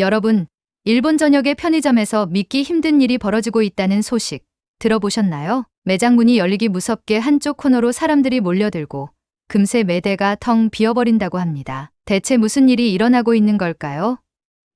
여러분, 일본 전역의 편의점에서 믿기 힘든 일이 벌어지고 있다는 소식 들어보셨나요? 매장 문이 열리기 무섭게 한쪽 코너로 사람들이 몰려들고 금세 매대가 텅 비어버린다고 합니다. 대체 무슨 일이 일어나고 있는 걸까요?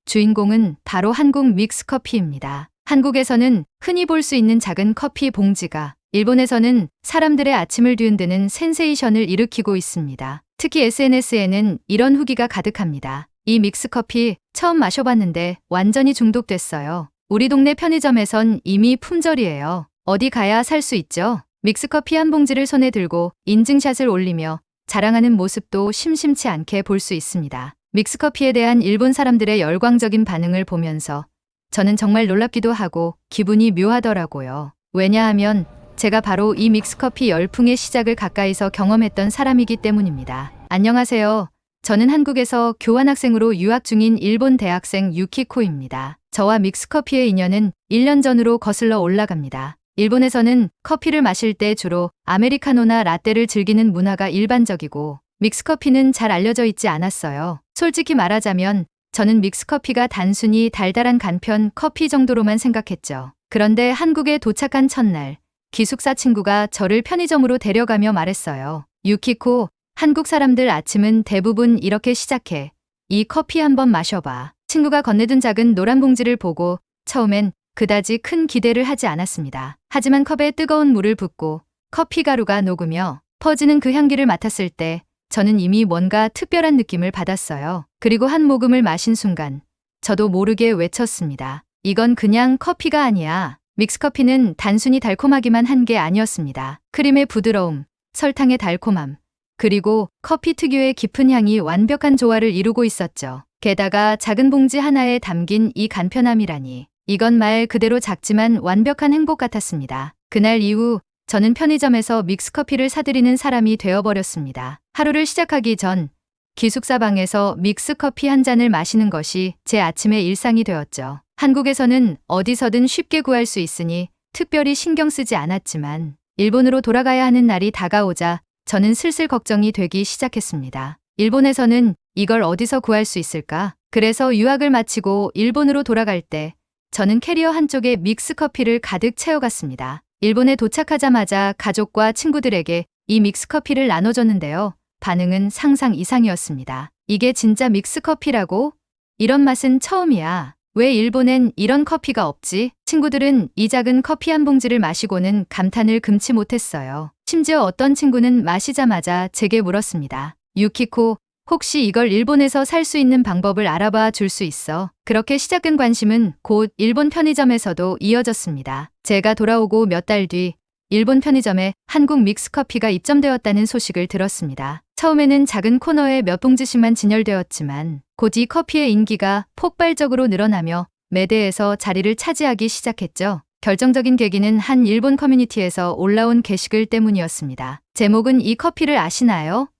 주인공은 바로 한국 믹스커피입니다. 한국에서는 흔히 볼 수 있는 작은 커피 봉지가 일본에서는 사람들의 아침을 뒤흔드는 센세이션을 일으키고 있습니다. 특히 SNS에는 이런 후기가 가득합니다. 이 믹스커피 처음 마셔봤는데 완전히 중독됐어요. 우리 동네 편의점에선 이미 품절이에요. 어디 가야 살 수 있죠? 믹스커피 한 봉지를 손에 들고 인증샷을 올리며 자랑하는 모습도 심심치 않게 볼 수 있습니다. 믹스커피에 대한 일본 사람들의 열광적인 반응을 보면서 저는 정말 놀랍기도 하고 기분이 묘하더라고요. 왜냐하면 제가 바로 이 믹스커피 열풍의 시작을 가까이서 경험했던 사람이기 때문입니다. 안녕하세요. 저는 한국에서 교환학생으로 유학 중인 일본 대학생 유키코입니다. 저와 믹스커피의 인연은 1년 전으로 거슬러 올라갑니다. 일본에서는 커피를 마실 때 주로 아메리카노나 라떼를 즐기는 문화가 일반적이고 믹스커피는 잘 알려져 있지 않았어요. 솔직히 말하자면 저는 믹스커피가 단순히 달달한 간편 커피 정도로만 생각했죠. 그런데 한국에 도착한 첫날 기숙사 친구가 저를 편의점으로 데려가며 말했어요. 유키코, 한국 사람들 아침은 대부분 이렇게 시작해. 이 커피 한번 마셔봐. 친구가 건네둔 작은 노란 봉지를 보고 처음엔 그다지 큰 기대를 하지 않았습니다. 하지만 컵에 뜨거운 물을 붓고 커피 가루가 녹으며 퍼지는 그 향기를 맡았을 때 저는 이미 뭔가 특별한 느낌을 받았어요. 그리고 한 모금을 마신 순간 저도 모르게 외쳤습니다. 이건 그냥 커피가 아니야. 믹스커피는 단순히 달콤하기만 한 게 아니었습니다. 크림의 부드러움, 설탕의 달콤함, 그리고 커피 특유의 깊은 향이 완벽한 조화를 이루고 있었죠. 게다가 작은 봉지 하나에 담긴 이 간편함이라니. 이건 말 그대로 작지만 완벽한 행복 같았습니다. 그날 이후 저는 편의점에서 믹스커피를 사들이는 사람이 되어버렸습니다. 하루를 시작하기 전 기숙사 방에서 믹스커피 한 잔을 마시는 것이 제 아침의 일상이 되었죠. 한국에서는 어디서든 쉽게 구할 수 있으니 특별히 신경 쓰지 않았지만 일본으로 돌아가야 하는 날이 다가오자 저는 슬슬 걱정이 되기 시작했습니다. 일본에서는 이걸 어디서 구할 수 있을까? 그래서 유학을 마치고 일본으로 돌아갈 때 저는 캐리어 한쪽에 믹스커피를 가득 채워갔습니다. 일본에 도착하자마자 가족과 친구들에게 이 믹스커피를 나눠줬는데요. 반응은 상상 이상이었습니다. 이게 진짜 믹스커피라고? 이런 맛은 처음이야. 왜 일본엔 이런 커피가 없지? 친구들은 이 작은 커피 한 봉지를 마시고는 감탄을 금치 못했어요. 심지어 어떤 친구는 마시자마자 제게 물었습니다. 유키코, 혹시 이걸 일본에서 살 수 있는 방법을 알아봐 줄 수 있어? 그렇게 시작된 관심은 곧 일본 편의점에서도 이어졌습니다. 제가 돌아오고 몇 달 뒤 일본 편의점에 한국 믹스커피가 입점되었다는 소식을 들었습니다. 처음에는 작은 코너에 몇 봉지씩만 진열되었지만 곧 이 커피의 인기가 폭발적으로 늘어나며 매대에서 자리를 차지하기 시작했죠. 결정적인 계기는 한 일본 커뮤니티에서 올라온 게시글 때문이었습니다. 제목은 이 커피를 아시나요?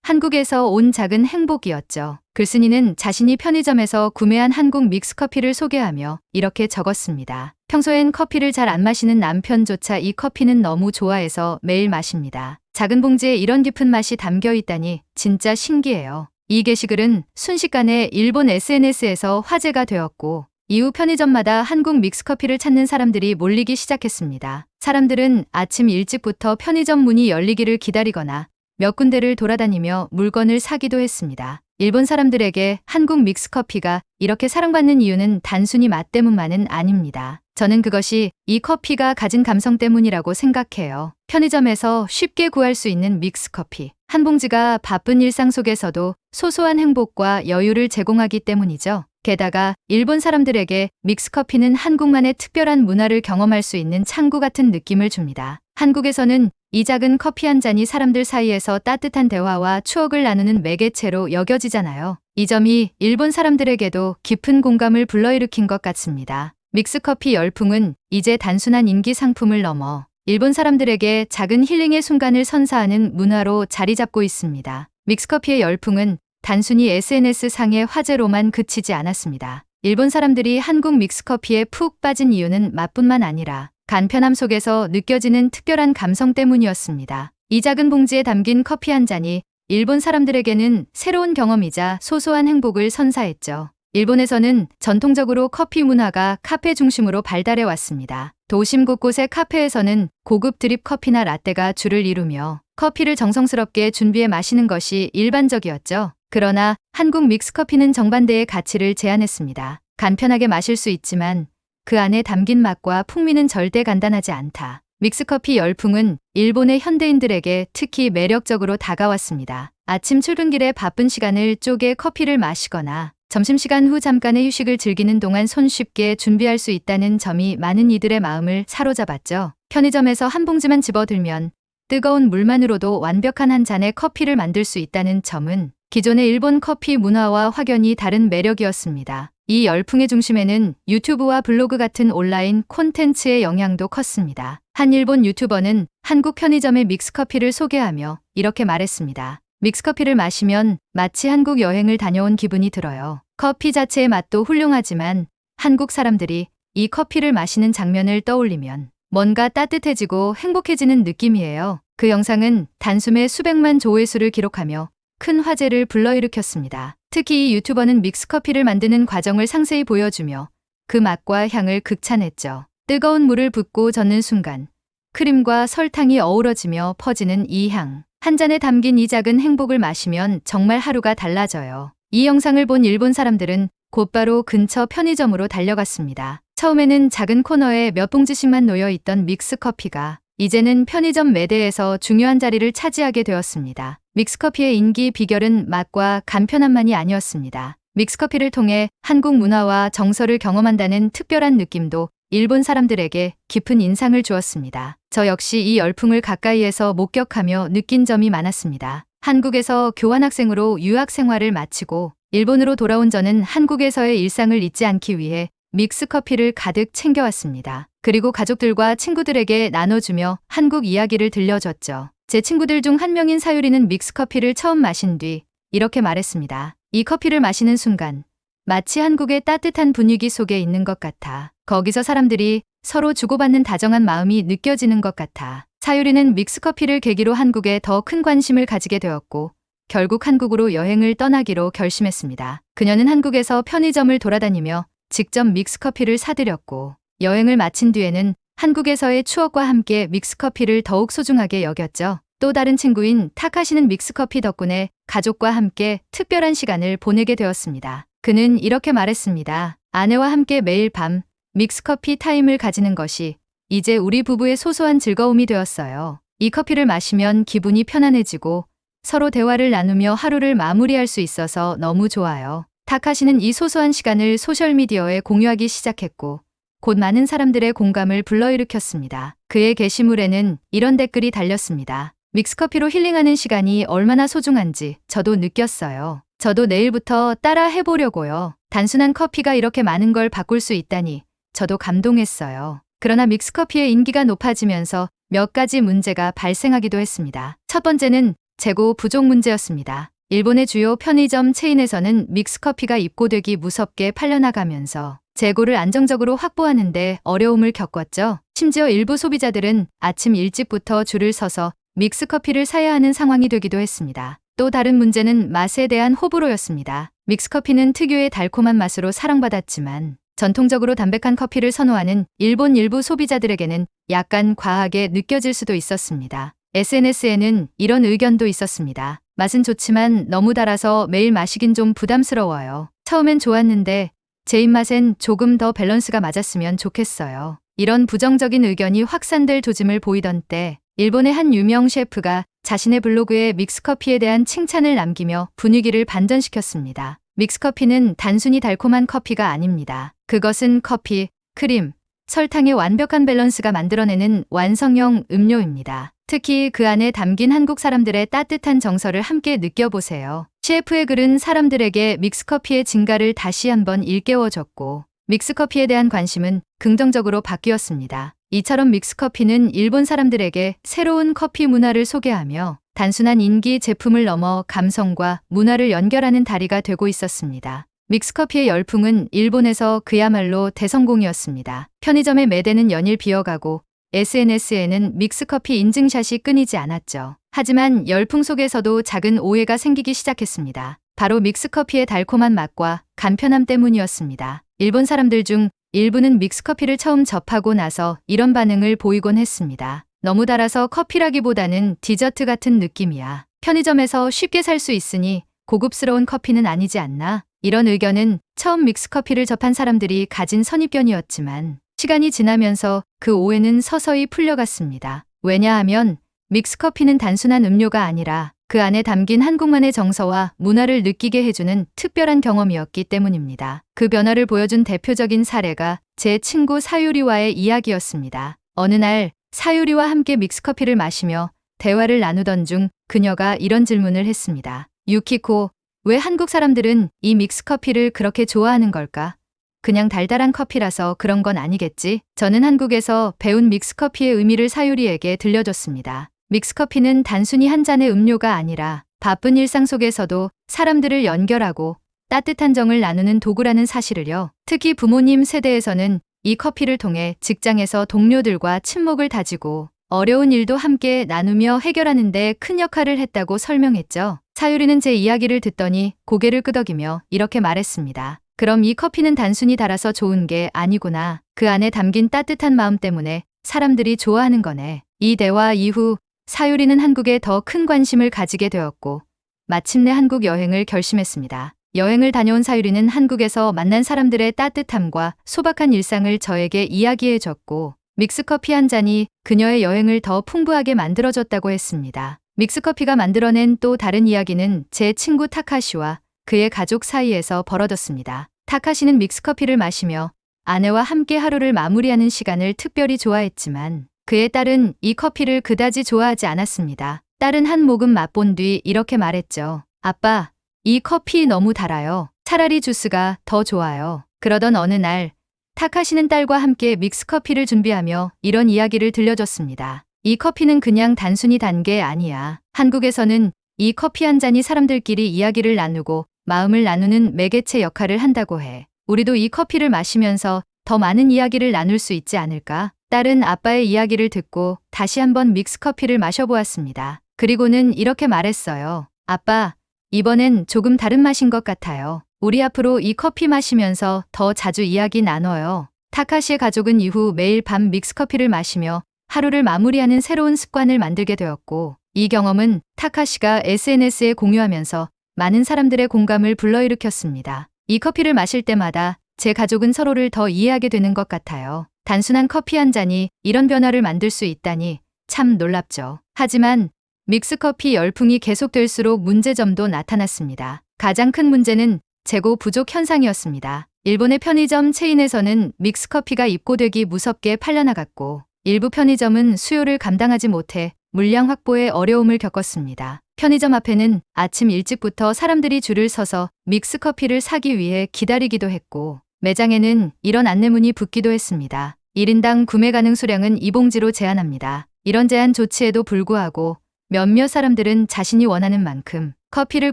한국에서 온 작은 행복이었죠. 글쓴이는 자신이 편의점에서 구매한 한국 믹스커피를 소개하며 이렇게 적었습니다. 평소엔 커피를 잘 안 마시는 남편조차 이 커피는 너무 좋아해서 매일 마십니다. 작은 봉지에 이런 깊은 맛이 담겨 있다니 진짜 신기해요. 이 게시글은 순식간에 일본 SNS에서 화제가 되었고 이후 편의점마다 한국 믹스커피를 찾는 사람들이 몰리기 시작했습니다. 사람들은 아침 일찍부터 편의점 문이 열리기를 기다리거나 몇 군데를 돌아다니며 물건을 사기도 했습니다. 일본 사람들에게 한국 믹스커피가 이렇게 사랑받는 이유는 단순히 맛 때문만은 아닙니다. 저는 그것이 이 커피가 가진 감성 때문이라고 생각해요. 편의점에서 쉽게 구할 수 있는 믹스커피. 한 봉지가 바쁜 일상 속에서도 소소한 행복과 여유를 제공하기 때문이죠. 게다가 일본 사람들에게 믹스커피는 한국만의 특별한 문화를 경험할 수 있는 창구 같은 느낌을 줍니다. 한국에서는 이 작은 커피 한 잔이 사람들 사이에서 따뜻한 대화와 추억을 나누는 매개체로 여겨지잖아요. 이 점이 일본 사람들에게도 깊은 공감을 불러일으킨 것 같습니다. 믹스커피 열풍은 이제 단순한 인기 상품을 넘어 일본 사람들에게 작은 힐링의 순간을 선사하는 문화로 자리 잡고 있습니다. 믹스커피의 열풍은 단순히 SNS상의 화제로만 그치지 않았습니다. 일본 사람들이 한국 믹스커피에 푹 빠진 이유는 맛뿐만 아니라 간편함 속에서 느껴지는 특별한 감성 때문이었습니다. 이 작은 봉지에 담긴 커피 한 잔이 일본 사람들에게는 새로운 경험이자 소소한 행복을 선사했죠. 일본에서는 전통적으로 커피 문화가 카페 중심으로 발달해 왔습니다. 도심 곳곳의 카페에서는 고급 드립 커피나 라떼가 줄을 이루며 커피를 정성스럽게 준비해 마시는 것이 일반적이었죠. 그러나 한국 믹스커피는 정반대의 가치를 제안했습니다. 간편하게 마실 수 있지만 그 안에 담긴 맛과 풍미는 절대 간단하지 않다. 믹스커피 열풍은 일본의 현대인들에게 특히 매력적으로 다가왔습니다. 아침 출근길에 바쁜 시간을 쪼개 커피를 마시거나 점심시간 후 잠깐의 휴식을 즐기는 동안 손쉽게 준비할 수 있다는 점이 많은 이들의 마음을 사로잡았죠. 편의점에서 한 봉지만 집어들면 뜨거운 물만으로도 완벽한 한 잔의 커피를 만들 수 있다는 점은 기존의 일본 커피 문화와 확연히 다른 매력이었습니다. 이 열풍의 중심에는 유튜브와 블로그 같은 온라인 콘텐츠의 영향도 컸습니다. 한 일본 유튜버는 한국 편의점의 믹스커피를 소개하며 이렇게 말했습니다. 믹스커피를 마시면 마치 한국 여행을 다녀온 기분이 들어요. 커피 자체의 맛도 훌륭하지만 한국 사람들이 이 커피를 마시는 장면을 떠올리면 뭔가 따뜻해지고 행복해지는 느낌이에요. 그 영상은 단숨에 수백만 조회수를 기록하며 큰 화제를 불러일으켰습니다. 특히 이 유튜버는 믹스커피를 만드는 과정을 상세히 보여주며 그 맛과 향을 극찬했죠. 뜨거운 물을 붓고 젓는 순간 크림과 설탕이 어우러지며 퍼지는 이 향. 한 잔에 담긴 이 작은 행복을 마시면 정말 하루가 달라져요. 이 영상을 본 일본 사람들은 곧바로 근처 편의점으로 달려갔습니다. 처음에는 작은 코너에 몇 봉지씩만 놓여 있던 믹스커피가 이제는 편의점 매대에서 중요한 자리를 차지하게 되었습니다. 믹스커피의 인기 비결은 맛과 간편함만이 아니었습니다. 믹스커피를 통해 한국 문화와 정서를 경험한다는 특별한 느낌도 일본 사람들에게 깊은 인상을 주었습니다. 저 역시 이 열풍을 가까이에서 목격하며 느낀 점이 많았습니다. 한국에서 교환학생으로 유학 생활을 마치고 일본으로 돌아온 저는 한국에서의 일상을 잊지 않기 위해 믹스커피를 가득 챙겨왔습니다. 그리고 가족들과 친구들에게 나눠주며 한국 이야기를 들려줬죠. 제 친구들 중 한 명인 사유리는 믹스커피를 처음 마신 뒤 이렇게 말했습니다. 이 커피를 마시는 순간 마치 한국의 따뜻한 분위기 속에 있는 것 같아. 거기서 사람들이 서로 주고받는 다정한 마음이 느껴지는 것 같아. 사유리는 믹스커피를 계기로 한국에 더 큰 관심을 가지게 되었고 결국 한국으로 여행을 떠나기로 결심했습니다. 그녀는 한국에서 편의점을 돌아다니며 직접 믹스커피를 사들였고 여행을 마친 뒤에는 한국에서의 추억과 함께 믹스커피를 더욱 소중하게 여겼죠. 또 다른 친구인 타카시는 믹스커피 덕분에 가족과 함께 특별한 시간을 보내게 되었습니다. 그는 이렇게 말했습니다. 아내와 함께 매일 밤 믹스커피 타임을 가지는 것이 이제 우리 부부의 소소한 즐거움이 되었어요. 이 커피를 마시면 기분이 편안해지고 서로 대화를 나누며 하루를 마무리할 수 있어서 너무 좋아요. 타카시는 이 소소한 시간을 소셜미디어에 공유하기 시작했고 곧 많은 사람들의 공감을 불러일으켰습니다. 그의 게시물에는 이런 댓글이 달렸습니다. 믹스커피로 힐링하는 시간이 얼마나 소중한지 저도 느꼈어요. 저도 내일부터 따라 해보려고요. 단순한 커피가 이렇게 많은 걸 바꿀 수 있다니 저도 감동했어요. 그러나 믹스커피의 인기가 높아지면서 몇 가지 문제가 발생하기도 했습니다. 첫 번째는 재고 부족 문제였습니다. 일본의 주요 편의점 체인에서는 믹스커피가 입고되기 무섭게 팔려나가면서 재고를 안정적으로 확보하는데 어려움을 겪었죠. 심지어 일부 소비자들은 아침 일찍부터 줄을 서서 믹스커피를 사야 하는 상황이 되기도 했습니다. 또 다른 문제는 맛에 대한 호불호였습니다. 믹스커피는 특유의 달콤한 맛으로 사랑받았지만 전통적으로 담백한 커피를 선호하는 일본 일부 소비자들에게는 약간 과하게 느껴질 수도 있었습니다. SNS에는 이런 의견도 있었습니다. 맛은 좋지만 너무 달아서 매일 마시긴 좀 부담스러워요. 처음엔 좋았는데 제 입맛엔 조금 더 밸런스가 맞았으면 좋겠어요. 이런 부정적인 의견이 확산될 조짐을 보이던 때 일본의 한 유명 셰프가 자신의 블로그에 믹스커피에 대한 칭찬을 남기며 분위기를 반전시켰습니다. 믹스커피는 단순히 달콤한 커피가 아닙니다. 그것은 커피, 크림, 설탕의 완벽한 밸런스가 만들어내는 완성형 음료입니다. 특히 그 안에 담긴 한국 사람들의 따뜻한 정서를 함께 느껴보세요. 셰프의 글은 사람들에게 믹스커피의 증가를 다시 한번 일깨워줬고 믹스커피에 대한 관심은 긍정적으로 바뀌었습니다. 이처럼 믹스커피는 일본 사람들에게 새로운 커피 문화를 소개하며 단순한 인기 제품을 넘어 감성과 문화를 연결하는 다리가 되고 있었습니다. 믹스커피의 열풍은 일본에서 그야말로 대성공이었습니다. 편의점의 매대는 연일 비어가고 SNS에는 믹스커피 인증샷이 끊이지 않았죠. 하지만 열풍 속에서도 작은 오해가 생기기 시작했습니다. 바로 믹스커피의 달콤한 맛과 간편함 때문이었습니다. 일본 사람들 중 일부는 믹스커피를 처음 접하고 나서 이런 반응을 보이곤 했습니다. 너무 달아서 커피라기보다는 디저트 같은 느낌이야. 편의점에서 쉽게 살 수 있으니 고급스러운 커피는 아니지 않나? 이런 의견은 처음 믹스커피를 접한 사람들이 가진 선입견이었지만 시간이 지나면서 그 오해는 서서히 풀려갔습니다. 왜냐하면 믹스커피는 단순한 음료가 아니라 그 안에 담긴 한국만의 정서와 문화를 느끼게 해주는 특별한 경험이었기 때문입니다. 그 변화를 보여준 대표적인 사례가 제 친구 사유리와의 이야기였습니다. 어느 날 사유리와 함께 믹스커피를 마시며 대화를 나누던 중 그녀가 이런 질문을 했습니다. 유키코, 왜 한국 사람들은 이 믹스커피를 그렇게 좋아하는 걸까? 그냥 달달한 커피라서 그런 건 아니겠지? 저는 한국에서 배운 믹스커피의 의미를 사유리에게 들려줬습니다. 믹스커피는 단순히 한 잔의 음료가 아니라 바쁜 일상 속에서도 사람들을 연결하고 따뜻한 정을 나누는 도구라는 사실을요. 특히 부모님 세대에서는 이 커피를 통해 직장에서 동료들과 친목을 다지고 어려운 일도 함께 나누며 해결하는 데 큰 역할을 했다고 설명했죠. 사유리는 제 이야기를 듣더니 고개를 끄덕이며 이렇게 말했습니다. 그럼 이 커피는 단순히 달아서 좋은 게 아니구나. 그 안에 담긴 따뜻한 마음 때문에 사람들이 좋아하는 거네. 이 대화 이후 사유리는 한국에 더 큰 관심을 가지게 되었고 마침내 한국 여행을 결심했습니다. 여행을 다녀온 사유리는 한국에서 만난 사람들의 따뜻함과 소박한 일상을 저에게 이야기해 줬고 믹스커피 한 잔이 그녀의 여행을 더 풍부하게 만들어줬다고 했습니다. 믹스커피가 만들어낸 또 다른 이야기는 제 친구 타카시와 그의 가족 사이에서 벌어졌습니다. 타카시는 믹스커피를 마시며 아내와 함께 하루를 마무리하는 시간을 특별히 좋아했지만 그의 딸은 이 커피를 그다지 좋아하지 않았습니다. 딸은 한 모금 맛본 뒤 이렇게 말했죠. 아빠, 이 커피 너무 달아요. 차라리 주스가 더 좋아요. 그러던 어느 날 타카시는 딸과 함께 믹스커피를 준비하며 이런 이야기를 들려줬습니다. 이 커피는 그냥 단순히 단 게 아니야. 한국에서는 이 커피 한 잔이 사람들끼리 이야기를 나누고 마음을 나누는 매개체 역할을 한다고 해. 우리도 이 커피를 마시면서 더 많은 이야기를 나눌 수 있지 않을까? 딸은 아빠의 이야기를 듣고 다시 한번 믹스 커피를 마셔보았습니다. 그리고는 이렇게 말했어요. 아빠, 이번엔 조금 다른 맛인 것 같아요. 우리 앞으로 이 커피 마시면서 더 자주 이야기 나눠요. 타카시의 가족은 이후 매일 밤 믹스 커피를 마시며 하루를 마무리하는 새로운 습관을 만들게 되었고, 이 경험은 타카시가 SNS에 공유하면서 많은 사람들의 공감을 불러일으켰습니다. 이 커피를 마실 때마다 제 가족은 서로를 더 이해하게 되는 것 같아요. 단순한 커피 한 잔이 이런 변화를 만들 수 있다니 참 놀랍죠. 하지만 믹스커피 열풍이 계속될수록 문제점도 나타났습니다. 가장 큰 문제는 재고 부족 현상이었습니다. 일본의 편의점 체인에서는 믹스커피가 입고되기 무섭게 팔려나갔고 일부 편의점은 수요를 감당하지 못해 물량 확보에 어려움을 겪었습니다. 편의점 앞에는 아침 일찍부터 사람들이 줄을 서서 믹스커피를 사기 위해 기다리기도 했고 매장에는 이런 안내문이 붙기도 했습니다. 1인당 구매 가능 수량은 2봉지로 제한합니다. 이런 제한 조치에도 불구하고 몇몇 사람들은 자신이 원하는 만큼 커피를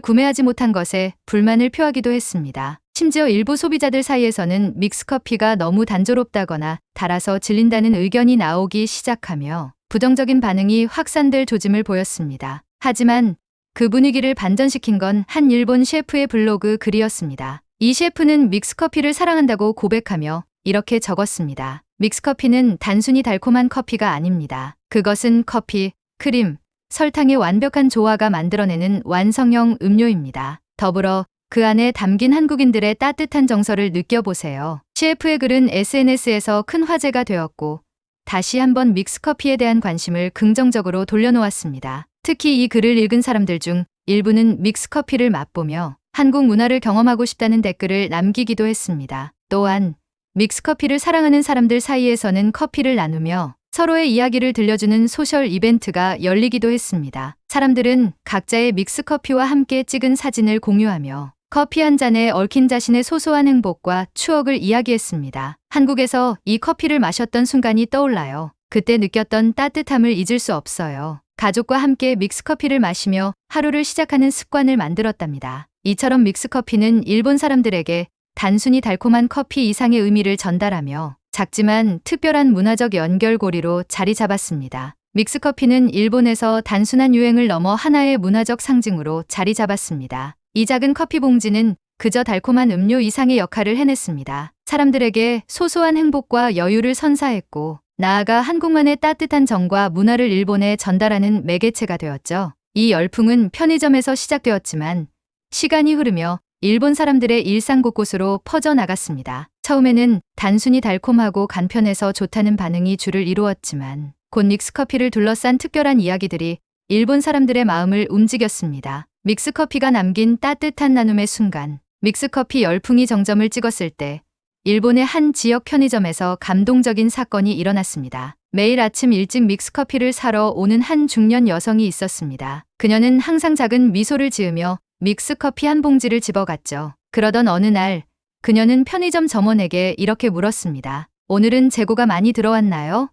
구매하지 못한 것에 불만을 표하기도 했습니다. 심지어 일부 소비자들 사이에서는 믹스커피가 너무 단조롭다거나 달아서 질린다는 의견이 나오기 시작하며 부정적인 반응이 확산될 조짐을 보였습니다. 하지만 그 분위기를 반전시킨 건 한 일본 셰프의 블로그 글이었습니다. 이 셰프는 믹스커피를 사랑한다고 고백하며 이렇게 적었습니다. 믹스커피는 단순히 달콤한 커피가 아닙니다. 그것은 커피, 크림, 설탕의 완벽한 조화가 만들어내는 완성형 음료입니다. 더불어 그 안에 담긴 한국인들의 따뜻한 정서를 느껴보세요. CF의 글은 SNS에서 큰 화제가 되었고 다시 한번 믹스커피에 대한 관심을 긍정적으로 돌려놓았습니다. 특히 이 글을 읽은 사람들 중 일부는 믹스커피를 맛보며 한국 문화를 경험하고 싶다는 댓글을 남기기도 했습니다. 또한 믹스커피를 사랑하는 사람들 사이에서는 커피를 나누며 서로의 이야기를 들려주는 소셜 이벤트가 열리기도 했습니다. 사람들은 각자의 믹스커피와 함께 찍은 사진을 공유하며 커피 한 잔에 얽힌 자신의 소소한 행복과 추억을 이야기했습니다. 한국에서 이 커피를 마셨던 순간이 떠올라요. 그때 느꼈던 따뜻함을 잊을 수 없어요. 가족과 함께 믹스커피를 마시며 하루를 시작하는 습관을 만들었답니다. 이처럼 믹스커피는 일본 사람들에게 단순히 달콤한 커피 이상의 의미를 전달하며 작지만 특별한 문화적 연결고리로 자리 잡았습니다. 믹스커피는 일본에서 단순한 유행을 넘어 하나의 문화적 상징으로 자리 잡았습니다. 이 작은 커피 봉지는 그저 달콤한 음료 이상의 역할을 해냈습니다. 사람들에게 소소한 행복과 여유를 선사했고, 나아가 한국만의 따뜻한 정과 문화를 일본에 전달하는 매개체가 되었죠. 이 열풍은 편의점에서 시작되었지만, 시간이 흐르며 일본 사람들의 일상 곳곳으로 퍼져나갔습니다. 처음에는 단순히 달콤하고 간편해서 좋다는 반응이 주를 이루었지만, 곧 믹스커피를 둘러싼 특별한 이야기들이 일본 사람들의 마음을 움직였습니다. 믹스커피가 남긴 따뜻한 나눔의 순간, 믹스커피 열풍이 정점을 찍었을 때, 일본의 한 지역 편의점에서 감동적인 사건이 일어났습니다. 매일 아침 일찍 믹스커피를 사러 오는 한 중년 여성이 있었습니다. 그녀는 항상 작은 미소를 지으며 믹스커피 한 봉지를 집어갔죠. 그러던 어느 날, 그녀는 편의점 점원에게 이렇게 물었습니다. 오늘은 재고가 많이 들어왔나요?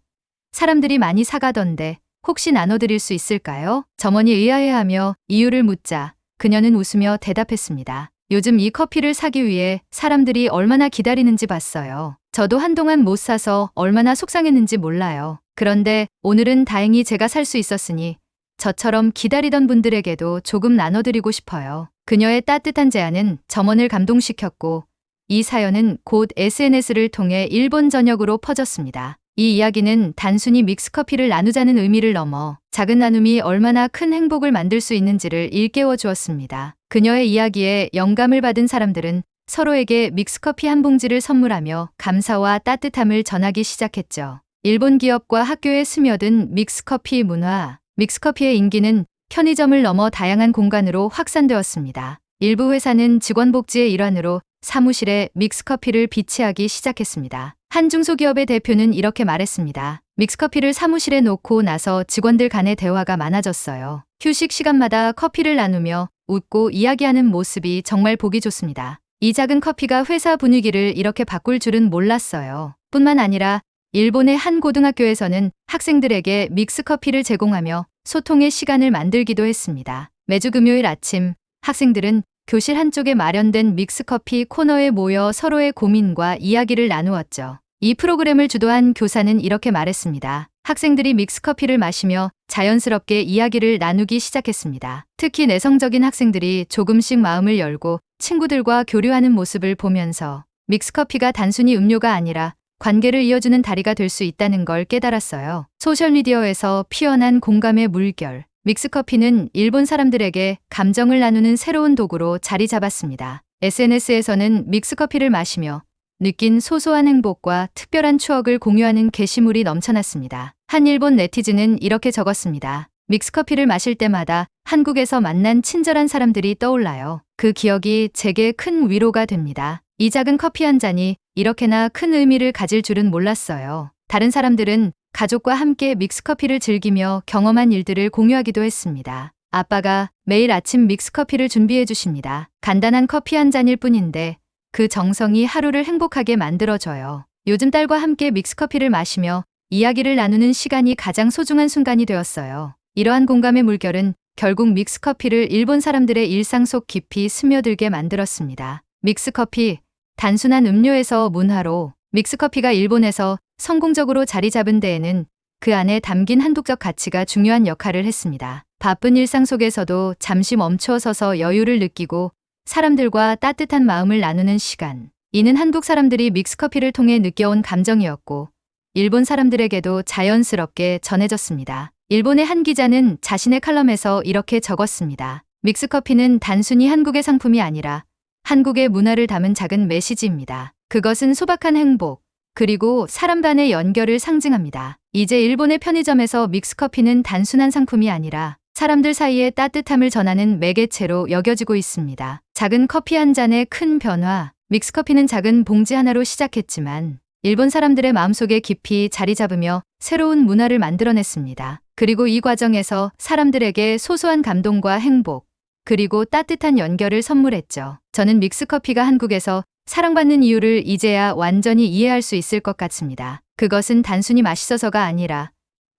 사람들이 많이 사가던데 혹시 나눠드릴 수 있을까요? 점원이 의아해하며 이유를 묻자 그녀는 웃으며 대답했습니다. 요즘 이 커피를 사기 위해 사람들이 얼마나 기다리는지 봤어요. 저도 한동안 못 사서 얼마나 속상했는지 몰라요. 그런데 오늘은 다행히 제가 살 수 있었으니 저처럼 기다리던 분들에게도 조금 나눠드리고 싶어요. 그녀의 따뜻한 제안은 점원을 감동시켰고 이 사연은 곧 SNS를 통해 일본 전역으로 퍼졌습니다. 이 이야기는 단순히 믹스커피를 나누자는 의미를 넘어 작은 나눔이 얼마나 큰 행복을 만들 수 있는지를 일깨워 주었습니다. 그녀의 이야기에 영감을 받은 사람들은 서로에게 믹스커피 한 봉지를 선물하며 감사와 따뜻함을 전하기 시작했죠. 일본 기업과 학교에 스며든 믹스커피 문화, 믹스커피의 인기는 편의점을 넘어 다양한 공간으로 확산되었습니다. 일부 회사는 직원 복지의 일환으로 사무실에 믹스커피를 비치하기 시작했습니다. 한 중소기업의 대표는 이렇게 말했습니다. 믹스커피를 사무실에 놓고 나서 직원들 간의 대화가 많아졌어요. 휴식 시간마다 커피를 나누며 웃고 이야기하는 모습이 정말 보기 좋습니다. 이 작은 커피가 회사 분위기를 이렇게 바꿀 줄은 몰랐어요. 뿐만 아니라 일본의 한 고등학교에서는 학생들에게 믹스커피를 제공하며 소통의 시간을 만들기도 했습니다. 매주 금요일 아침 학생들은 교실 한쪽에 마련된 믹스커피 코너에 모여 서로의 고민과 이야기를 나누었죠. 이 프로그램을 주도한 교사는 이렇게 말했습니다. 학생들이 믹스커피를 마시며 자연스럽게 이야기를 나누기 시작했습니다. 특히 내성적인 학생들이 조금씩 마음을 열고 친구들과 교류하는 모습을 보면서 믹스커피가 단순히 음료가 아니라 관계를 이어주는 다리가 될 수 있다는 걸 깨달았어요. 소셜미디어에서 피어난 공감의 물결. 믹스커피는 일본 사람들에게 감정을 나누는 새로운 도구로 자리 잡았습니다. SNS에서는 믹스커피를 마시며 느낀 소소한 행복과 특별한 추억을 공유하는 게시물이 넘쳐났습니다. 한 일본 네티즌은 이렇게 적었습니다. 믹스커피를 마실 때마다 한국에서 만난 친절한 사람들이 떠올라요. 그 기억이 제게 큰 위로가 됩니다. 이 작은 커피 한 잔이 이렇게나 큰 의미를 가질 줄은 몰랐어요. 다른 사람들은 가족과 함께 믹스커피를 즐기며 경험한 일들을 공유하기도 했습니다. 아빠가 매일 아침 믹스커피를 준비해 주십니다. 간단한 커피 한 잔일 뿐인데 그 정성이 하루를 행복하게 만들어줘요. 요즘 딸과 함께 믹스커피를 마시며 이야기를 나누는 시간이 가장 소중한 순간이 되었어요. 이러한 공감의 물결은 결국 믹스커피를 일본 사람들의 일상 속 깊이 스며들게 만들었습니다. 믹스커피, 단순한 음료에서 문화로 믹스커피가 일본에서 성공적으로 자리 잡은 데에는 그 안에 담긴 한독적 가치가 중요한 역할을 했습니다. 바쁜 일상 속에서도 잠시 멈춰 서서 여유를 느끼고 사람들과 따뜻한 마음을 나누는 시간. 이는 한국 사람들이 믹스커피를 통해 느껴온 감정이었고, 일본 사람들에게도 자연스럽게 전해졌습니다. 일본의 한 기자는 자신의 칼럼에서 이렇게 적었습니다. 믹스커피는 단순히 한국의 상품이 아니라 한국의 문화를 담은 작은 메시지입니다. 그것은 소박한 행복, 그리고 사람 간의 연결을 상징합니다. 이제 일본의 편의점에서 믹스커피는 단순한 상품이 아니라 사람들 사이의 따뜻함을 전하는 매개체로 여겨지고 있습니다. 작은 커피 한 잔의 큰 변화, 믹스커피는 작은 봉지 하나로 시작했지만 일본 사람들의 마음속에 깊이 자리 잡으며 새로운 문화를 만들어냈습니다. 그리고 이 과정에서 사람들에게 소소한 감동과 행복, 그리고 따뜻한 연결을 선물했죠. 저는 믹스커피가 한국에서 사랑받는 이유를 이제야 완전히 이해할 수 있을 것 같습니다. 그것은 단순히 맛있어서가 아니라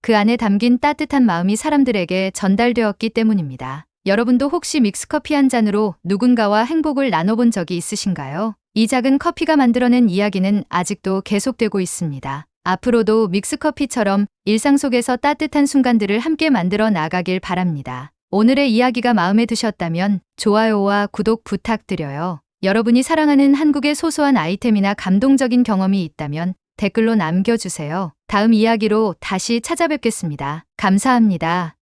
그 안에 담긴 따뜻한 마음이 사람들에게 전달되었기 때문입니다. 여러분도 혹시 믹스커피 한 잔으로 누군가와 행복을 나눠본 적이 있으신가요? 이 작은 커피가 만들어낸 이야기는 아직도 계속되고 있습니다. 앞으로도 믹스커피처럼 일상 속에서 따뜻한 순간들을 함께 만들어 나가길 바랍니다. 오늘의 이야기가 마음에 드셨다면 좋아요와 구독 부탁드려요. 여러분이 사랑하는 한국의 소소한 아이템이나 감동적인 경험이 있다면 댓글로 남겨주세요. 다음 이야기로 다시 찾아뵙겠습니다. 감사합니다.